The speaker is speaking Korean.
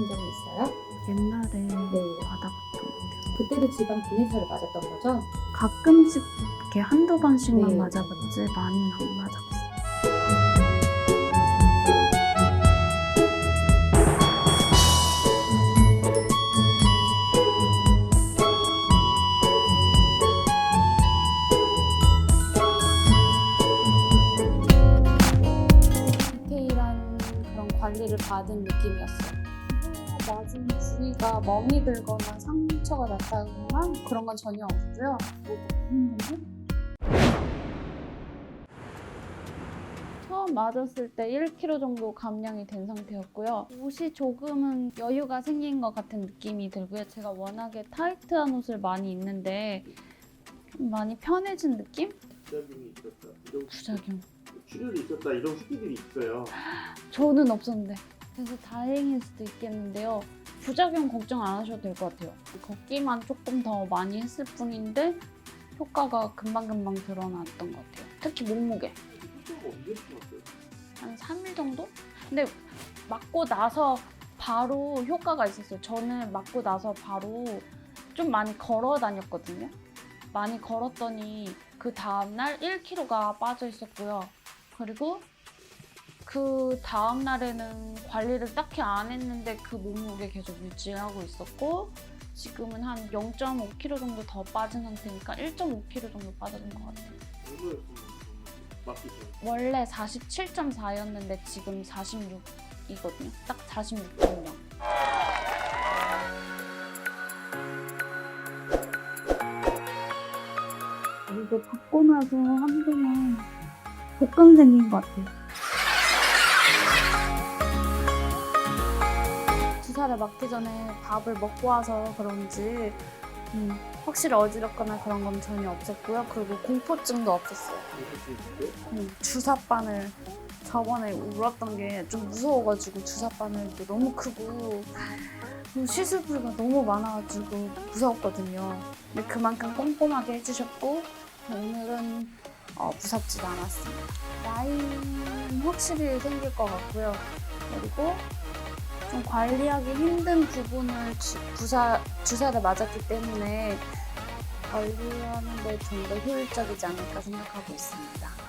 맞아보신 적은 있어요? 옛날에 네. 받아봤던 것 같아요. 그때도 지방 분해사를 맞았던 거죠? 가끔씩 이렇게 한두 번씩만 네. 맞아봤지 많이는 안 맞아봤어요. 디테일한 그런 관리를 받은 느낌이었어요. 맞은 부위가 멍이 들거나 상처가 났다거나 그런 건 전혀 없고요. 음, 처음 맞았을 때 1kg 정도 감량이 된 상태였고요. 옷이 조금은 여유가 생긴 것 같은 느낌이 들고요. 제가 워낙에 타이트한 옷을 많이 입는데 좀 많이 편해진 느낌? 부작용이 있었다. 이런 부작용. 출혈이 있었다. 이런 후기들이 있어요. 저는 없었는데 그래서 다행일 수도 있겠는데요. 부작용 걱정 안 하셔도 될 것 같아요. 걷기만 조금 더 많이 했을 뿐인데 효과가 금방금방 드러났던 것 같아요. 특히 몸무게? 한 3일 정도? 근데 맞고 나서 바로 효과가 있었어요. 저는 맞고 나서 바로 좀 많이 걸어 다녔거든요. 많이 걸었더니 그 다음날 1kg가 빠져 있었고요. 그리고 그 다음 날에는 관리를 딱히 안 했는데 그 몸무게 계속 유지하고 있었고 지금은 한 0.5kg 정도 더 빠진 상태니까 1.5kg 정도 빠져진 것 같아요. 원래 47.4였는데 지금 46이거든요. 딱 46.0. 이거 받고 나서 한동안 복근 생긴 것 같아요. 주사를 맞기 전에 밥을 먹고 와서 그런지 음, 확실히 어지럽거나 그런 건 전혀 없었고요. 그리고 공포증도 없었어요. 음, 주사바늘 저번에 울었던 게 좀 무서워가지고 주사바늘도 너무 크고 음, 시술부가 너무 많아가지고 무서웠거든요. 근데 그만큼 꼼꼼하게 해주셨고 오늘은 어, 무섭지도 않았습니다. 라인 확실히 생길 것 같고요. 그리고 좀 관리하기 힘든 부분을 주, 부사, 주사를 맞았기 때문에 관리하는 데 좀 더 효율적이지 않을까 생각하고 있습니다.